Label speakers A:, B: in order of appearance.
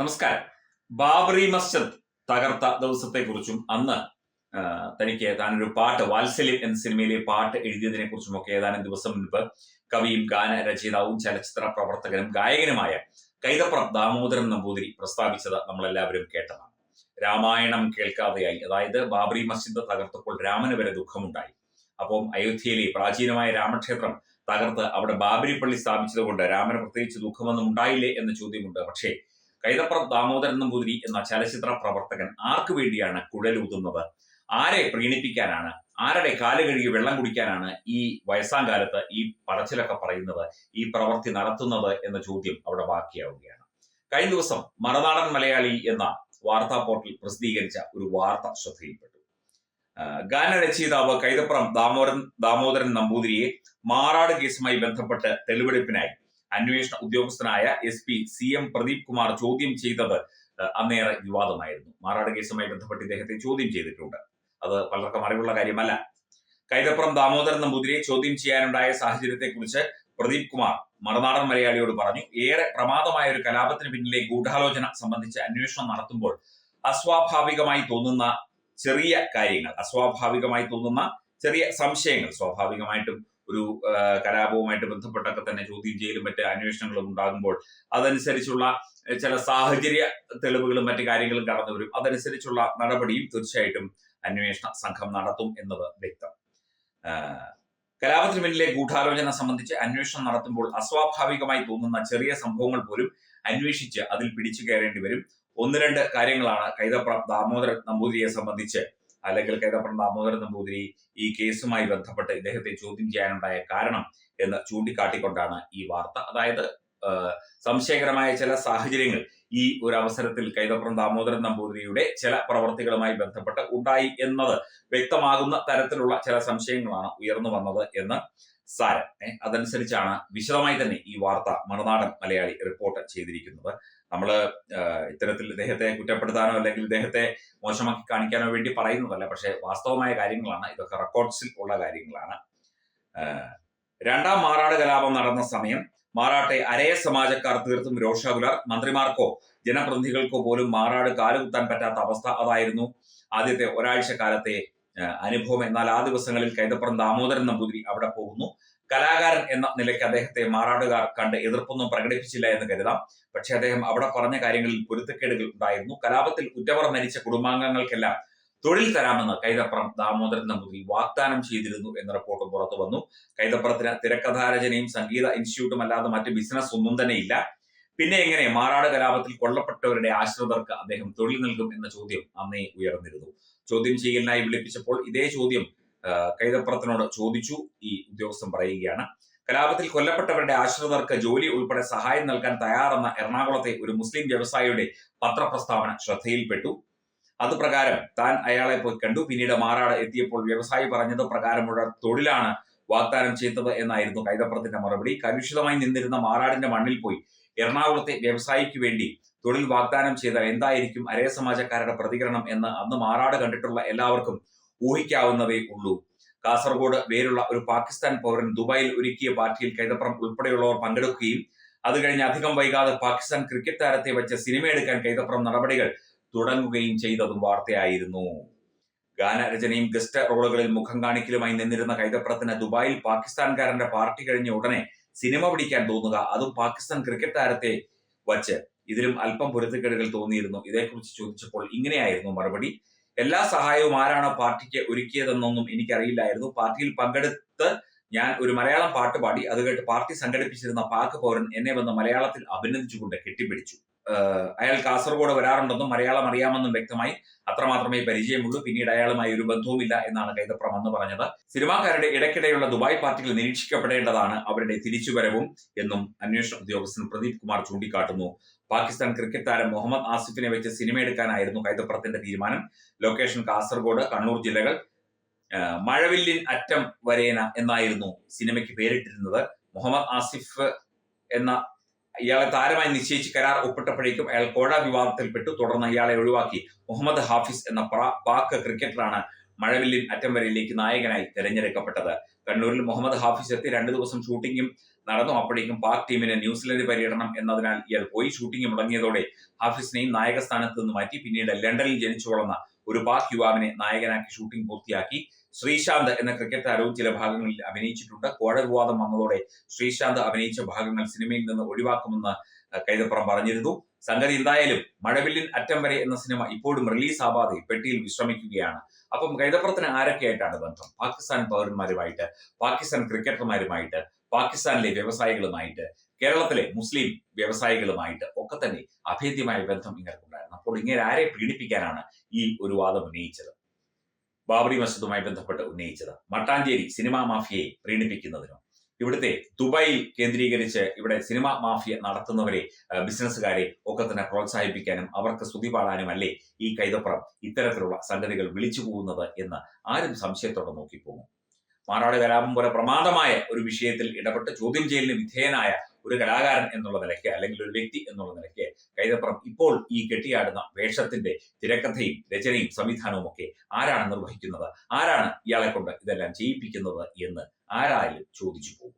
A: നമസ്കാരം. ബാബറി മസ്ജിദ് തകർത്ത ദിവസത്തെക്കുറിച്ചും അന്ന് തനിക്ക് താനൊരു പാട്ട് വാത്സല്യം എന്ന സിനിമയിലെ പാട്ട് എഴുതിയതിനെ കുറിച്ചും ഒക്കെ ഏതാനും ദിവസം മുൻപ് കവിയും ഗാന രചയിതാവും ചലച്ചിത്ര പ്രവർത്തകനും ഗായകനുമായ കൈതപ്രം ദാമോദരൻ നമ്പൂതിരി പ്രസ്താവിച്ചത് നമ്മളെല്ലാവരും കേട്ടതാണ്. രാമായണം കേൾക്കാതെയായി. അതായത് ബാബറി മസ്ജിദ് തകർത്തപ്പോൾ രാമന് വരെ ദുഃഖമുണ്ടായി. അപ്പം അയോധ്യയിലെ പ്രാചീനമായ രാമക്ഷേത്രം തകർത്ത് അവിടെ ബാബരി പള്ളി സ്ഥാപിച്ചതുകൊണ്ട് രാമന് പ്രത്യേകിച്ച് ദുഃഖമൊന്നും ഉണ്ടായില്ലേ എന്ന ചോദ്യമുണ്ട്. പക്ഷേ കൈതപ്രം ദാമോദരൻ നമ്പൂതിരി എന്ന ചലച്ചിത്ര പ്രവർത്തകൻ ആർക്കു വേണ്ടിയാണ് കുഴലൂതുന്നത് ആരെ പ്രീണിപ്പിക്കാനാണ്? ആരുടെ കാൽ കഴുകി വെള്ളം കുടിക്കാനാണ് ഈ വയസ്സാം കാലത്ത് ഈ പറച്ചിലൊക്കെ പറയുന്നത് ഈ പ്രവൃത്തി നടത്തുന്നത് എന്ന ചോദ്യം അവിടെ ബാക്കിയാവുകയാണ്. കഴിഞ്ഞ ദിവസം മറുനാടൻ മലയാളി എന്ന വാർത്താ പോർട്ടൽ പ്രസിദ്ധീകരിച്ച ഒരു വാർത്ത ശ്രദ്ധയിൽപ്പെട്ടു. ഗാനരചയിതാവ് കൈതപ്രം ദാമോദരൻ ദാമോദരൻ നമ്പൂതിരിയെ മാറാട് കേസുമായി ബന്ധപ്പെട്ട് തെളിവെടുപ്പിനായി അന്വേഷണ ഉദ്യോഗസ്ഥനായ S P C M Pradeep Kumar ചോദ്യം ചെയ്തത് അന്നേറെ വിവാദമായിരുന്നു. മാറാട് കേസുമായി ബന്ധപ്പെട്ട് ഇദ്ദേഹത്തെ ചോദ്യം ചെയ്തിട്ടുണ്ട്. അത് പലർക്കും അറിവുള്ള കാര്യമല്ല. കൈതപ്പുറം ദാമോദരൻ നമ്പൂതിരിയെ ചോദ്യം ചെയ്യാനുണ്ടായ സാഹചര്യത്തെക്കുറിച്ച് പ്രദീപ് കുമാർ മറുനാടൻ മലയാളിയോട് പറഞ്ഞു. ഏറെ പ്രമാദമായ ഒരു കലാപത്തിന് പിന്നിലെ ഗൂഢാലോചന സംബന്ധിച്ച് അന്വേഷണം നടത്തുമ്പോൾ അസ്വാഭാവികമായി തോന്നുന്ന ചെറിയ കാര്യങ്ങൾ അസ്വാഭാവികമായി തോന്നുന്ന ചെറിയ സംശയങ്ങൾ സ്വാഭാവികമായിട്ടും ഒരു കലാപവുമായിട്ട് ബന്ധപ്പെട്ടൊക്കെ തന്നെ ചോദ്യം ചെയ്യലും മറ്റ് അന്വേഷണങ്ങളും ഉണ്ടാകുമ്പോൾ അതനുസരിച്ചുള്ള ചില സാഹചര്യ തെളിവുകളും മറ്റു കാര്യങ്ങളും കടന്നു വരും. അതനുസരിച്ചുള്ള നടപടിയും തീർച്ചയായിട്ടും അന്വേഷണ സംഘം നടത്തും എന്നത് വ്യക്തം. കലാപത്തിന് പിന്നിലെ ഗൂഢാലോചന സംബന്ധിച്ച് അന്വേഷണം നടത്തുമ്പോൾ അസ്വാഭാവികമായി തോന്നുന്ന ചെറിയ സംഭവങ്ങൾ പോലും അന്വേഷിച്ച് അതിൽ പിടിച്ചു കയറേണ്ടി വരും. ഒന്ന് രണ്ട് കാര്യങ്ങളാണ് കൈതപ്ര ദാമോദരൻ നമ്പൂതിരിയെ സംബന്ധിച്ച് അല്ലെങ്കിൽ കൈതപ്രം ദാമോദരൻ നമ്പൂതിരി ഈ കേസുമായി ബന്ധപ്പെട്ട് ഇദ്ദേഹത്തെ ചോദ്യം ചെയ്യാനുണ്ടായ കാരണം എന്ന് ചൂണ്ടിക്കാട്ടിക്കൊണ്ടാണ് ഈ വാർത്ത. അതായത് സംശയകരമായ ചില സാഹചര്യങ്ങൾ ഈ ഒരു അവസരത്തിൽ കൈതപ്രം ദാമോദരൻ നമ്പൂതിരിയുടെ ചില പ്രവർത്തികളുമായി ബന്ധപ്പെട്ട് ഉണ്ടായി എന്നത് വ്യക്തമാകുന്ന തരത്തിലുള്ള ചില സംശയങ്ങളാണ് ഉയർന്നു വന്നത് എന്ന് സാരം. അതനുസരിച്ചാണ് വിശദമായി തന്നെ ഈ വാർത്ത മറുനാടൻ മലയാളി റിപ്പോർട്ട് ചെയ്തിരിക്കുന്നത്. നമ്മൾ ഇത്തരത്തിൽ ഇദ്ദേഹത്തെ കുറ്റപ്പെടുത്താനോ അല്ലെങ്കിൽ ഇദ്ദേഹത്തെ മോശമാക്കി കാണിക്കാനോ വേണ്ടി പറയുന്നതല്ല പക്ഷേ വാസ്തവമായ കാര്യങ്ങളാണ്. ഇതൊക്കെ റെക്കോർഡ്സിൽ ഉള്ള കാര്യങ്ങളാണ്. രണ്ടാം മാറാട് കലാപം നടന്ന സമയം മാറാട്ടെ അരയ സമാജക്കാർ തീർത്തും രോഷാകുലർ. മന്ത്രിമാർക്കോ ജനപ്രതിനിധികൾക്കോ പോലും മാറാട് കാലുകുത്താൻ പറ്റാത്ത അവസ്ഥ അതായിരുന്നു ആദ്യത്തെ ഒരാഴ്ച കാലത്തെ അനുഭവം എന്നാൽ ആ ദിവസങ്ങളിൽ കൈതപ്പുറം ദാമോദരൻ നമ്പൂതിരി അവിടെ പോകുന്നു. കലാകാരൻ എന്ന നിലയ്ക്ക് അദ്ദേഹത്തെ മാറാടുകാർ കണ്ട് എതിർപ്പൊന്നും പ്രകടിപ്പിച്ചില്ല എന്ന് കരുതാം. പക്ഷെ അദ്ദേഹം അവിടെ പറഞ്ഞ കാര്യങ്ങളിൽ പൊരുത്തക്കേടുകൾ ഉണ്ടായിരുന്നു. കലാപത്തിൽ ഉറ്റവർ മരിച്ച കുടുംബാംഗങ്ങൾക്കെല്ലാം തൊഴിൽ തരാമെന്ന് കൈതപ്പുറം ദാമോദരൻ നമ്പൂതിരി വാഗ്ദാനം ചെയ്തിരുന്നു എന്ന റിപ്പോർട്ട് പുറത്തു വന്നു കൈതപ്പുറത്തിന് തിരക്കഥാരചനയും സംഗീത ഇൻസ്റ്റിറ്റ്യൂട്ടും അല്ലാതെ മറ്റ് ബിസിനസ് ഒന്നും തന്നെ ഇല്ല. പിന്നെ എങ്ങനെ മാറാട് കലാപത്തിൽ കൊല്ലപ്പെട്ടവരുടെ ആശ്രിതർക്ക് അദ്ദേഹം തൊഴിൽ നൽകും എന്ന ചോദ്യം അന്നേ ഉയർന്നിരുന്നു. ചോദ്യം ചെയ്യലിനായി വിളിപ്പിച്ചപ്പോൾ ഇതേ ചോദ്യം കൈതപ്പുറത്തിനോട് ചോദിച്ചു. ഈ ഉദ്യോഗസ്ഥൻ പറയുകയാണ് കലാപത്തിൽ കൊല്ലപ്പെട്ടവരുടെ ആശ്രിതർക്ക് ജോലി ഉൾപ്പെടെ സഹായം നൽകാൻ തയ്യാറെന്ന എറണാകുളത്തെ ഒരു മുസ്ലിം വ്യവസായിയുടെ പത്രപ്രസ്താവന ശ്രദ്ധയിൽപ്പെട്ടു. അത് പ്രകാരം താൻ അയാളെ പോയി കണ്ടു. പിന്നീട് മാറാട് എത്തിയപ്പോൾ വ്യവസായി പറഞ്ഞത് പ്രകാരമുള്ള തൊഴിലാണ് വാഗ്ദാനം ചെയ്തത് എന്നായിരുന്നു കൈതപ്പുറത്തിന്റെ മറുപടി. കലുഷിതമായി നിന്നിരുന്ന മാറാടിന്റെ മണ്ണിൽ പോയി എറണാകുളത്തെ വ്യവസായിക്ക് വേണ്ടി തൊഴിൽ വാഗ്ദാനം ചെയ്താൽ എന്തായിരിക്കും അരേ സമാജക്കാരുടെ പ്രതികരണം എന്ന് അന്ന് മാറാട് കണ്ടിട്ടുള്ള എല്ലാവർക്കും ഊഹിക്കാവുന്നവേ ഉള്ളൂ. കാസർഗോഡ് വേരുള്ള ഒരു പാകിസ്ഥാൻ പൗരൻ ദുബായിൽ ഒരുക്കിയ പാർട്ടിയിൽ കൈതപ്പുറം ഉൾപ്പെടെയുള്ളവർ പങ്കെടുക്കുകയും അത് കഴിഞ്ഞ് അധികം വൈകാതെ പാകിസ്ഥാൻ ക്രിക്കറ്റ് താരത്തെ വെച്ച് സിനിമ എടുക്കാൻ കൈതപ്പുറം നടപടികൾ തുടങ്ങുകയും ചെയ്തതും വാർത്തയായിരുന്നു. ഗാനരചനയും ഗസ്റ്റ് റോളുകളിൽ മുഖം കാണിക്കലുമായി നിന്നിരുന്ന കൈതപ്പുറത്തിന് ദുബായിൽ പാകിസ്ഥാൻകാരന്റെ പാർട്ടി കഴിഞ്ഞ ഉടനെ സിനിമ പിടിക്കാൻ തോന്നുക അതും പാകിസ്ഥാൻ ക്രിക്കറ്റ് താരത്തെ വച്ച് ഇതിലും അല്പം പൊരുത്തക്കേടുകൾ തോന്നിയിരുന്നു. ഇതേക്കുറിച്ച് ചോദിച്ചപ്പോൾ ഇങ്ങനെയായിരുന്നു മറുപടി. എല്ലാ സഹായവും ആരാണ് പാർട്ടിക്ക് ഒരുക്കിയതെന്നൊന്നും എനിക്കറിയില്ലായിരുന്നു. പാർട്ടിയിൽ പങ്കെടുത്ത് ഞാൻ ഒരു മലയാളം പാട്ട് പാടി അത് കേട്ട് പാർട്ടി സംഘടിപ്പിച്ചിരുന്ന പാക് പൗരൻ എന്നെ വന്ന് മലയാളത്തിൽ അഭിനന്ദിച്ചുകൊണ്ട് കെട്ടിപ്പിടിച്ചു. അയാൾ കാസർഗോഡ് വരാറുണ്ടെന്നും മലയാളം അറിയാമെന്നും വ്യക്തമായി അത്രമാത്രമേ പരിചയമുള്ളൂ. പിന്നീട് അയാളുമായി ഒരു ബന്ധവുമില്ല എന്നാണ് കൈതപ്രം അന്ന് പറഞ്ഞത്. സിനിമാക്കാരുടെ ഇടയ്ക്കിടെയുള്ള ദുബായ് പാർട്ടികൾ നിരീക്ഷിക്കപ്പെടേണ്ടതാണ് അവരുടെ തിരിച്ചുവരവും എന്നും അന്വേഷണ ഉദ്യോഗസ്ഥൻ പ്രദീപ് കുമാർ ചൂണ്ടിക്കാട്ടുന്നു. പാകിസ്ഥാൻ ക്രിക്കറ്റ് താരം മുഹമ്മദ് ആസിഫിനെ വെച്ച് സിനിമ എടുക്കാനായിരുന്നു കൈതപ്രത്തിന്റെ തീരുമാനം. ലൊക്കേഷൻ കാസർഗോഡ് കണ്ണൂർ ജില്ലകൾ മഴവില്ലിൻ അറ്റം വരേന എന്നായിരുന്നു സിനിമയ്ക്ക് പേരിട്ടിരുന്നത്. മുഹമ്മദ് ആസിഫ് എന്ന ഇയാളെ താരമായി നിശ്ചയിച്ച് കരാർ ഒപ്പിട്ടപ്പോഴേക്കും അയാൾ കോഴ വിവാദത്തിൽപ്പെട്ടു. തുടർന്ന് ഇയാളെ ഒഴിവാക്കി. മുഹമ്മദ് ഹാഫിസ് എന്ന പാക് ക്രിക്കറ്ററാണ് മഴവില്ലിൻ അറ്റം വരയിലേക്ക് നായകനായി തെരഞ്ഞെടുക്കപ്പെട്ടത്. കണ്ണൂരിൽ മുഹമ്മദ് ഹാഫിസ് എത്തി. രണ്ടു ദിവസം ഷൂട്ടിങ്ങും നടന്നു. അപ്പോഴേക്കും പാക് ടീമിന് ന്യൂസിലൻഡ് പര്യടനം എന്നതിനാൽ ഇയാൾ പോയി ഷൂട്ടിംഗ് മുടങ്ങിയതോടെ ഹാഫിസിനെയും നായക സ്ഥാനത്ത് നിന്ന് മാറ്റി. പിന്നീട് ലണ്ടനിൽ ജനിച്ചു വളർന്ന ഒരു പാക് യുവാവിനെ നായകനാക്കി ഷൂട്ടിംഗ് പൂർത്തിയാക്കി. ശ്രീശാന്ത് എന്ന ക്രിക്കറ്റ് താരവും ചില ഭാഗങ്ങളിൽ അഭിനയിച്ചിട്ടുണ്ട്. കോഴ വിവാദം വന്നതോടെ ശ്രീശാന്ത് അഭിനയിച്ച ഭാഗങ്ങൾ സിനിമയിൽ നിന്ന് ഒഴിവാക്കുമെന്ന് കൈതപ്പുറം പറഞ്ഞിരുന്നു. സംഗതി എന്തായാലും മഴവില്ലിൻ അറ്റം വരെ എന്ന സിനിമ ഇപ്പോഴും റിലീസ് ആവാതെ പെട്ടിയിൽ വിശ്രമിക്കുകയാണ്. അപ്പം കൈതപ്പുറത്തിന് ആരൊക്കെയായിട്ടാണ് ബന്ധം? പാകിസ്ഥാൻ പൗരന്മാരുമായിട്ട് പാകിസ്ഥാൻ ക്രിക്കറ്റർമാരുമായിട്ട് പാകിസ്ഥാനിലെ വ്യവസായികളുമായിട്ട് കേരളത്തിലെ മുസ്ലിം വ്യവസായികളുമായിട്ട് ഒക്കെ തന്നെ അഭേദ്യമായ ബന്ധം ഇങ്ങനെയുണ്ടായിരുന്നു അപ്പോൾ ഇങ്ങനെ ആരെ പീഡിപ്പിക്കാനാണ് ഈ ഒരു വാദം ഉന്നയിച്ചത്? ബാബറി മസ്ജിദുമായി ബന്ധപ്പെട്ട് ഉന്നയിച്ചത്. മട്ടാഞ്ചേരി സിനിമാ മാഫിയയെ പ്രീണിപ്പിക്കുന്നതിനോ ഇവിടുത്തെ ദുബായിൽ കേന്ദ്രീകരിച്ച് ഇവിടെ സിനിമ മാഫിയ നടത്തുന്നവരെ ബിസിനസ്സുകാരെ ഒക്കെ തന്നെ പ്രോത്സാഹിപ്പിക്കാനും അവർക്ക് സ്തുതി പാടാനുമല്ലേ ഈ കൈതപ്പുറം ഇത്തരത്തിലുള്ള സംഗതികൾ വിളിച്ചു പോകുന്നത് എന്ന് ആരും സംശയത്തോടെ നോക്കിപ്പോകും. മാറാട് കലാപം പോലെ പ്രമാദമായ ഒരു വിഷയത്തിൽ ഇടപെട്ട് ചോദ്യം ചെയ്യലിന് വിധേയനായ ഒരു കലാകാരൻ എന്നുള്ള നിലയ്ക്ക് അല്ലെങ്കിൽ ഒരു വ്യക്തി എന്നുള്ള നിലയ്ക്ക് കൈതപ്പുറം ഇപ്പോൾ ഈ കെട്ടിയാടുന്ന വേഷത്തിന്റെ തിരക്കഥയും രചനയും സംവിധാനവും ഒക്കെ ആരാണ് നിർവഹിക്കുന്നത്? ആരാണ് ഇയാളെ കൊണ്ട് ഇതെല്ലാം ചെയ്യിപ്പിക്കുന്നത് എന്ന് ആരായാലും ചോദിച്ചു പോകും.